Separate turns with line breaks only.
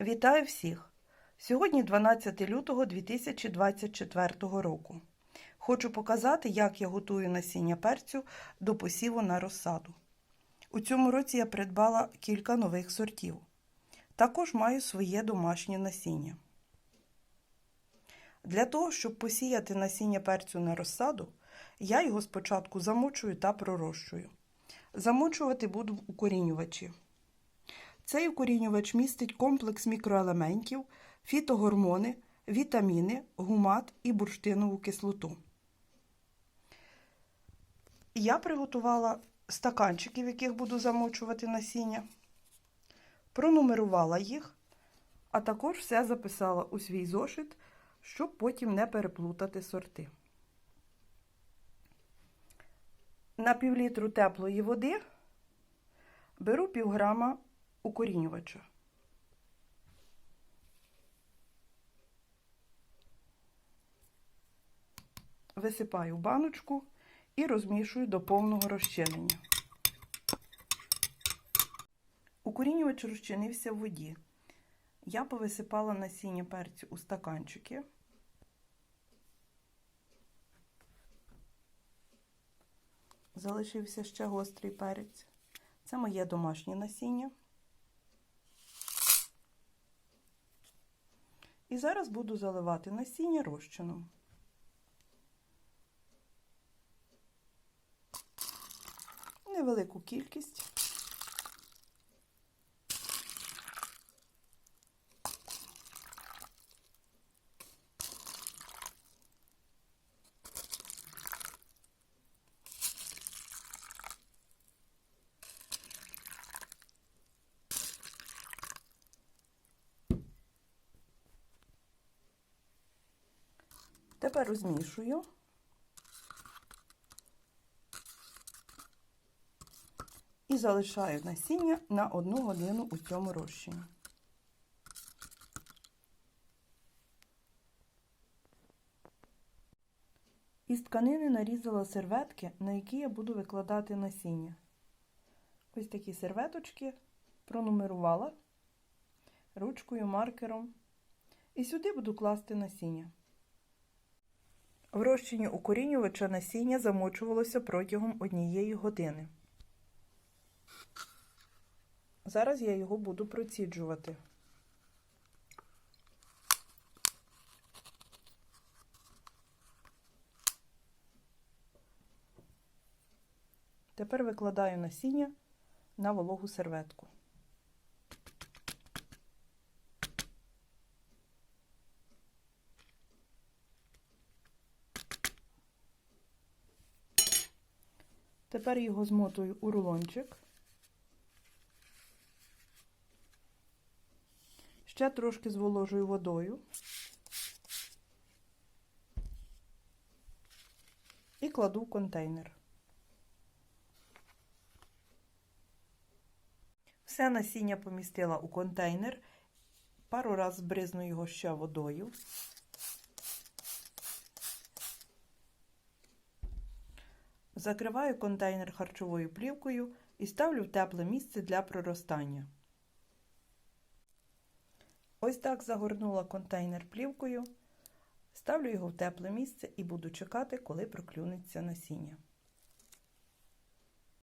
Вітаю всіх! Сьогодні 12 лютого 2024 року. Хочу показати, як я готую насіння перцю до посіву на розсаду. У цьому році я придбала кілька нових сортів. Також маю своє домашнє насіння. Для того, щоб посіяти насіння перцю на розсаду, я його спочатку замочую та пророщую. Замочувати буду в укорінювачі. Цей укорінювач містить комплекс мікроелементів, фітогормони, вітаміни, гумат і бурштинову кислоту. Я приготувала стаканчики, в яких буду замочувати насіння, пронумерувала їх, а також все записала у свій зошит, щоб потім не переплутати сорти. На півлітру теплої води беру півграма укорінювача. Висипаю баночку і розмішую до повного розчинення. Укорінювач розчинився в воді. Я повисипала насіння перцю у стаканчики. Залишився ще гострий перець. Це моє домашнє насіння. І зараз буду заливати насіння розчином. Невелику кількість. Тепер розмішую. І залишаю насіння на одну годину у цьому розчині. Із тканини нарізала серветки, на які я буду викладати насіння. Ось такі серветочки пронумерувала ручкою, маркером. І сюди буду класти насіння. В розчині укорінювача насіння замочувалося протягом однієї години. Зараз я його буду проціджувати. Тепер викладаю насіння на вологу серветку. Тепер його змотую у рулончик. Ще трошки зволожую водою і кладу в контейнер. Все насіння помістила у контейнер, пару раз збризну його ще водою. Закриваю контейнер харчовою плівкою і ставлю в тепле місце для проростання. Ось так загорнула контейнер плівкою, ставлю його в тепле місце і буду чекати, коли проклюнеться насіння.